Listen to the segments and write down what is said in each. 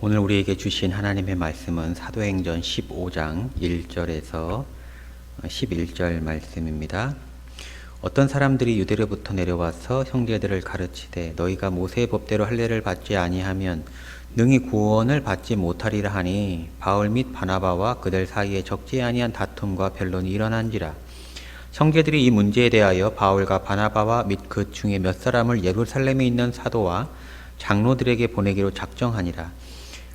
오늘 우리에게 주신 하나님의 말씀은 사도행전 15장 1절에서 11절 말씀입니다. 어떤 사람들이 유대로부터 내려와서 형제들을 가르치되 너희가 모세의 법대로 할례를 받지 아니하면 능히 구원을 받지 못하리라 하니 바울 및 바나바와 그들 사이에 적지 아니한 다툼과 변론이 일어난지라 형제들이 이 문제에 대하여 바울과 바나바와 및 그 중에 몇 사람을 예루살렘에 있는 사도와 장로들에게 보내기로 작정하니라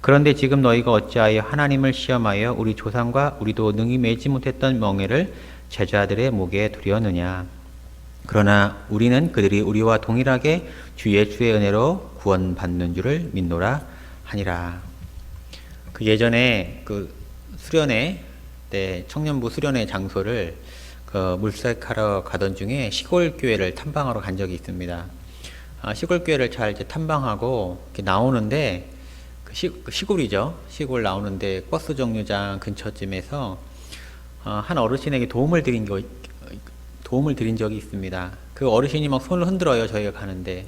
그런데 지금 너희가 어찌하여 하나님을 시험하여 우리 조상과 우리도 능히 매지 못했던 멍에를 제자들의 목에 두려느냐 그러나 우리는 그들이 우리와 동일하게 주 예수의 은혜로 구원받는 줄을 믿노라 하니라. 그 예전에 그 수련회 때 청년부 수련회 장소를 그 물색하러 가던 중에 시골 교회를 탐방하러 간 적이 있습니다. 아, 시골 교회를 잘 이제 탐방하고 이렇게 나오는데 그 시, 그 시골이죠. 시골 나오는데 버스 정류장 근처쯤에서 어, 한 어르신에게 도움을 드린 거 도움을 드린 적이 있습니다. 그 어르신이 막 손을 흔들어요. 저희가 가는데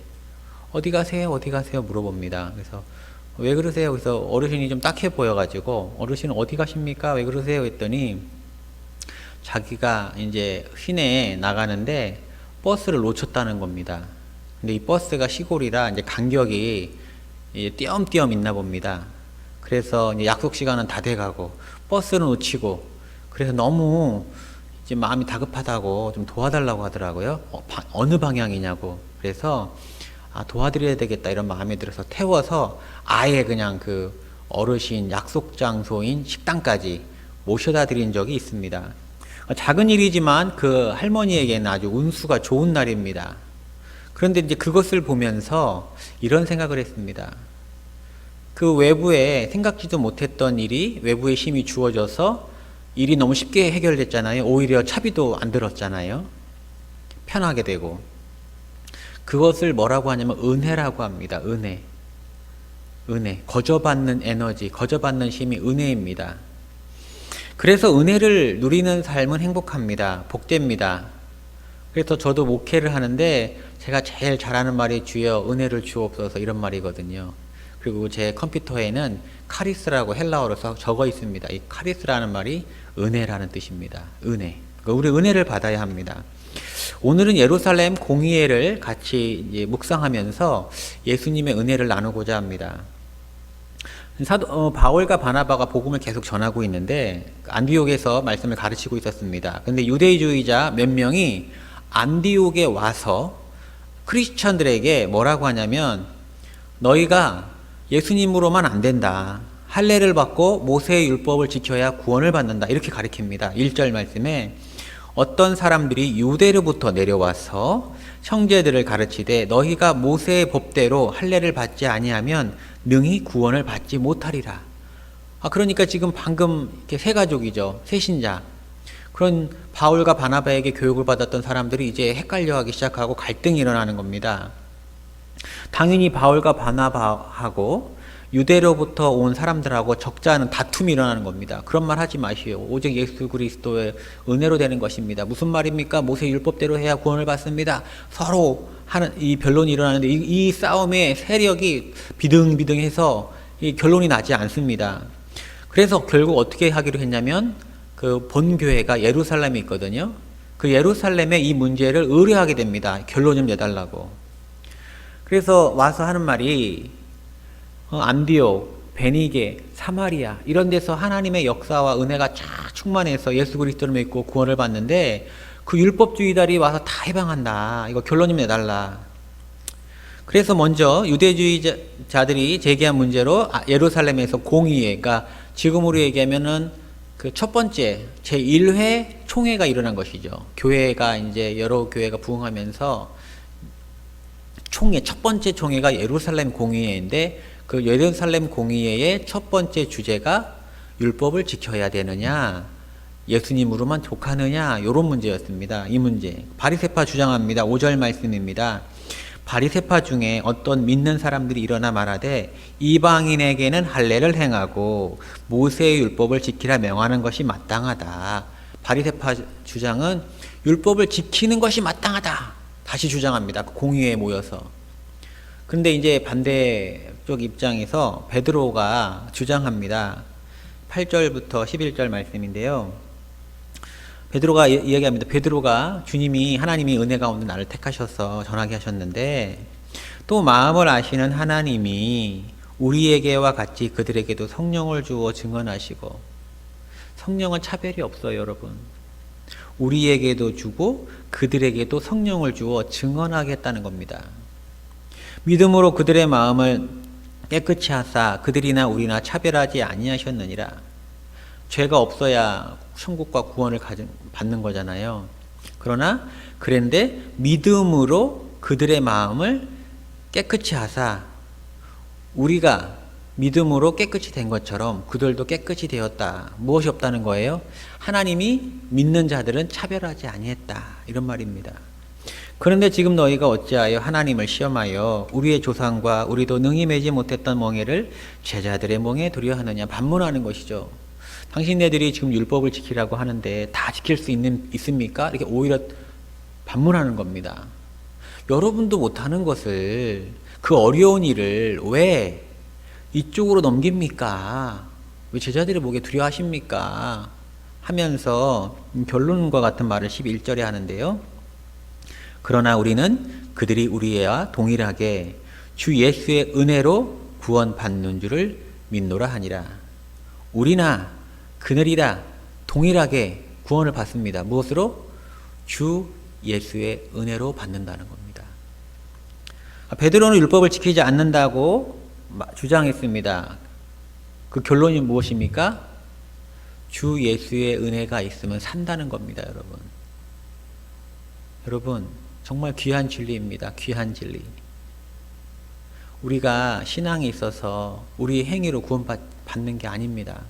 어디 가세요? 어디 가세요? 물어봅니다. 그래서 왜 그러세요? 그래서 어르신이 좀 딱해 보여가지고 어르신 어디 가십니까? 왜 그러세요? 했더니 자기가 이제 시내에 나가는데 버스를 놓쳤다는 겁니다. 근데 이 버스가 시골이라 이제 간격이 띄엄띄엄 있나 봅니다. 그래서 약속 시간은 다 돼가고 버스를 놓치고 그래서 너무 이제 마음이 다급하다고 좀 도와달라고 하더라고요. 어, 느 방향이냐고. 그래서 아, 도와드려야 되겠다 이런 마음이 들어서 태워서 아예 그냥 그 어르신 약속 장소인 식당까지 모셔다 드린 적이 있습니다. 작은 일이지만 그 할머니에게는 아주 운수가 좋은 날입니다. 그런데 이제 그것을 보면서 이런 생각을 했습니다. 그 외부에 생각지도 못했던 일이 외부의 힘이 주어져서 일이 너무 쉽게 해결됐잖아요. 오히려 차비도 안 들었잖아요. 편하게 되고. 그것을 뭐라고 하냐면 은혜라고 합니다. 은혜. 은혜. 거저받는 에너지, 거저받는 힘이 은혜입니다. 그래서 은혜를 누리는 삶은 행복합니다. 복됩니다. 그래서 저도 목회를 하는데 제가 제일 잘하는 말이 주여 은혜를 주옵소서 이런 말이거든요. 그리고 제 컴퓨터에는 카리스라고 헬라어로 적어 있습니다. 이 카리스라는 말이 은혜라는 뜻입니다. 은혜. 그러니까 우리 은혜를 받아야 합니다. 오늘은 예루살렘 공의회를 같이 묵상하면서 예수님의 은혜를 나누고자 합니다. 사도 어, 바울과 바나바가 복음을 계속 전하고 있는데 안디옥에서 말씀을 가르치고 있었습니다. 근데 유대주의자 몇 명이 안디옥에 와서 크리스천들에게 뭐라고 하냐면 너희가 예수님으로만 안 된다. 할례를 받고 모세의 율법을 지켜야 구원을 받는다. 이렇게 가르칩니다. 1절 말씀에 어떤 사람들이 유대로부터 내려와서 형제들을 가르치되 너희가 모세의 법대로 할례를 받지 아니하면 능히 구원을 받지 못하리라. 아 그러니까 지금 방금 이렇게 세 가족이죠. 세 신자. 그런 바울과 바나바에게 교육을 받았던 사람들이 이제 헷갈려하기 시작하고 갈등이 일어나는 겁니다. 당연히 바울과 바나바하고 유대로부터 온 사람들하고 적지 않은 다툼이 일어나는 겁니다. 그런 말 하지 마시오. 오직 예수 그리스도의 은혜로 되는 것입니다. 무슨 말입니까? 모세 율법대로 해야 구원을 받습니다. 서로 하는 이 변론이 일어나는데 이, 이 싸움의 세력이 비등비등해서 이 결론이 나지 않습니다. 그래서 결국 어떻게 하기로 했냐면 그 본교회가 예루살렘에 있거든요. 그 예루살렘에 이 문제를 의뢰하게 됩니다. 결론 좀 내달라고. 그래서 와서 하는 말이 어, 안디옥, 베니게, 사마리아 이런 데서 하나님의 역사와 은혜가 쫙 충만해서 예수 그리스도를 믿고 구원을 받는데 그 율법주의자들이 와서 다 해방한다. 이거 결론 좀 내달라. 그래서 먼저 유대주의자들이 제기한 문제로 아, 예루살렘에서 공의회, 그러니까 지금으로 얘기하면은 그 첫 번째 제 1회 총회가 일어난 것이죠. 교회가 이제 여러 교회가 부흥하면서 총회 첫 번째 총회가 예루살렘 공의회인데 그 예루살렘 공의회의 첫 번째 주제가 율법을 지켜야 되느냐 예수님으로만 족하느냐 이런 문제였습니다. 이 문제 바리세파 주장합니다. 5절 말씀입니다. 바리세파 중에 어떤 믿는 사람들이 일어나 말하되 이방인에게는 할례를 행하고 모세의 율법을 지키라 명하는 것이 마땅하다. 바리세파 주장은 율법을 지키는 것이 마땅하다. 다시 주장합니다. 그 공의회에 모여서. 그런데 이제 반대쪽 입장에서 베드로가 주장합니다. 8절부터 11절 말씀인데요. 베드로가 이- 이야기합니다. 베드로가 주님이 하나님이 은혜 가운데 나를 택하셔서 전하게 하셨는데 또 마음을 아시는 하나님이 우리에게와 같이 그들에게도 성령을 주어 증언하시고 성령은 차별이 없어요, 여러분. 우리에게도 주고 그들에게도 성령을 주어 증언하겠다는 겁니다. 믿음으로 그들의 마음을 깨끗이 하사 그들이나 우리나 차별하지 아니하셨느니라. 죄가 없어야 천국과 구원을 가진- 받는 거잖아요. 그러나 그런데 믿음으로 그들의 마음을 깨끗이 하사 우리가 믿음으로 깨끗이 된 것처럼 그들도 깨끗이 되었다. 무엇이 없다는 거예요? 하나님이 믿는 자들은 차별하지 아니했다. 이런 말입니다. 그런데 지금 너희가 어찌하여 하나님을 시험하여 우리의 조상과 우리도 능히 매지 못했던 멍에를 제자들의 멍에 두려 하느냐 반문하는 것이죠. 당신네들이 지금 율법을 지키라고 하는데 다 지킬 수 있는 있습니까? 이렇게 오히려 반문하는 겁니다. 여러분도 못하는 것을 그 어려운 일을 왜 이쪽으로 넘깁니까? 왜 제자들이 보기에 두려워하십니까? 하면서 결론과 같은 말을 11절에 하는데요. 그러나 우리는 그들이 우리와 동일하게 주 예수의 은혜로 구원받는 줄을 믿노라 하니라. 우리나 그들이라 동일하게 구원을 받습니다. 무엇으로? 주 예수의 은혜로 받는다는 겁니다. 베드로는 율법을 지키지 않는다고 주장했습니다. 그 결론이 무엇입니까? 주 예수의 은혜가 있으면 산다는 겁니다, 여러분. 여러분, 정말 귀한 진리입니다. 귀한 진리. 우리가 신앙에 있어서 우리 행위로 구원받 는 게 아닙니다.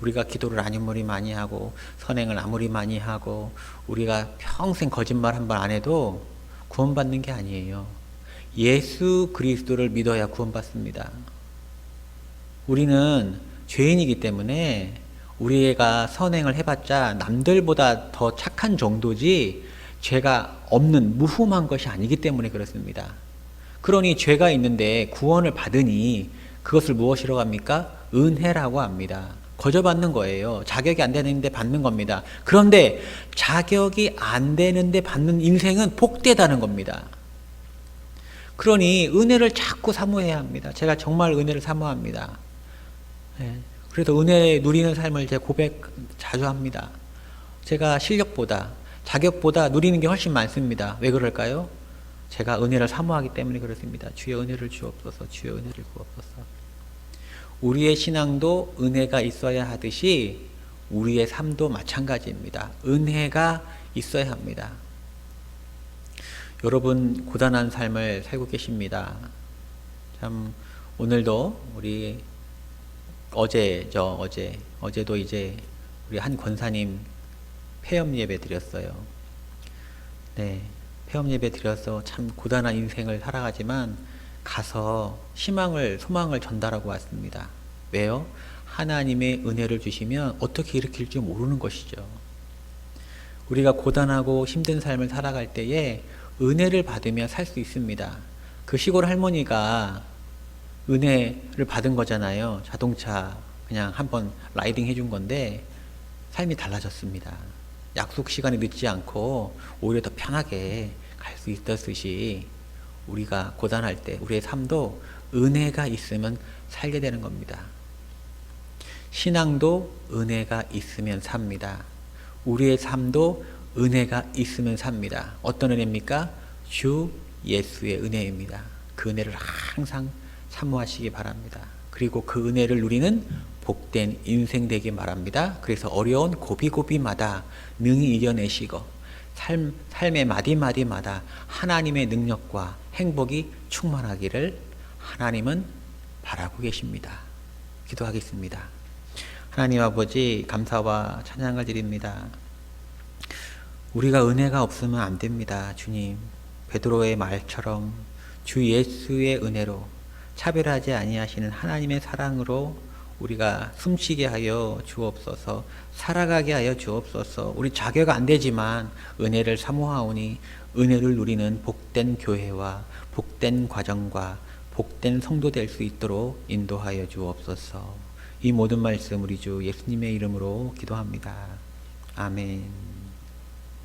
우리가 기도를 아무리 많이 하고 선행을 아무리 많이 하고 우리가 평생 거짓말 한 번 안 해도 구원받는 게 아니에요. 예수 그리스도를 믿어야 구원받습니다. 우리는 죄인이기 때문에 우리가 선행을 해봤자 남들보다 더 착한 정도지 죄가 없는 무흠한 것이 아니기 때문에 그렇습니다. 그러니 죄가 있는데 구원을 받으니 그것을 무엇이라고 합니까? 은혜라고 합니다. 거저 받는 거예요. 자격이 안 되는데 받는 겁니다. 그런데 자격이 안 되는데 받는 인생은 복되다는 겁니다. 그러니 은혜를 자꾸 사모해야 합니다. 제가 정말 은혜를 사모합니다. 예, 그래서 은혜 누리는 삶을 제 고백 자주 합니다. 제가 실력보다 자격보다 누리는 게 훨씬 많습니다. 왜 그럴까요? 제가 은혜를 사모하기 때문에 그렇습니다. 주의 은혜를 주옵소서, 주의 은혜를 구옵소서. 우리의 신앙도 은혜가 있어야 하듯이 우리의 삶도 마찬가지입니다. 은혜가 있어야 합니다. 여러분 고단한 삶을 살고 계십니다. 참 오늘도 우리 어제죠 어제 어제도 이제 우리 한 권사님 폐업 예배 드렸어요. 네, 폐업 예배 드려서 참 고단한 인생을 살아가지만 가서 희망을 소망을 전달하고 왔습니다. 왜요? 하나님의 은혜를 주시면 어떻게 일으킬지 모르는 것이죠. 우리가 고단하고 힘든 삶을 살아갈 때에 은혜를 받으며 살 수 있습니다. 그 시골 할머니가 은혜를 받은 거잖아요. 자동차 그냥 한번 라이딩 해준 건데 삶이 달라졌습니다. 약속 시간이 늦지 않고 오히려 더 편하게 갈 수 있었듯이 우리가 고단할 때 우리의 삶도 은혜가 있으면 살게 되는 겁니다. 신앙도 은혜가 있으면 삽니다. 우리의 삶도 은혜가 있으면 삽니다. 어떤 은혜입니까? 주 예수의 은혜입니다. 그 은혜를 항상 사모하시기 바랍니다. 그리고 그 은혜를 누리는 복된 인생 되기 바랍니다. 그래서 어려운 고비고비마다 능히 이겨내시고 삶, 삶의 마디마디마다 하나님의 능력과 행복이 충만하기를 하나님은 바라고 계십니다. 기도하겠습니다. 하나님 아버지 감사와 찬양을 드립니다. 우리가 은혜가 없으면 안 됩니다. 주님. 베드로의 말처럼 주 예수의 은혜로 차별하지 아니하시는 하나님의 사랑으로 우리가 숨쉬게 하여 주옵소서 살아가게 하여 주옵소서 우리 자격 안 되지만 은혜를 사모하오니 은혜를 누리는 복된 교회와 복된 과정과 복된 성도 될 수 있도록 인도하여 주옵소서 이 모든 말씀 우리 주 예수님의 이름으로 기도합니다. 아멘.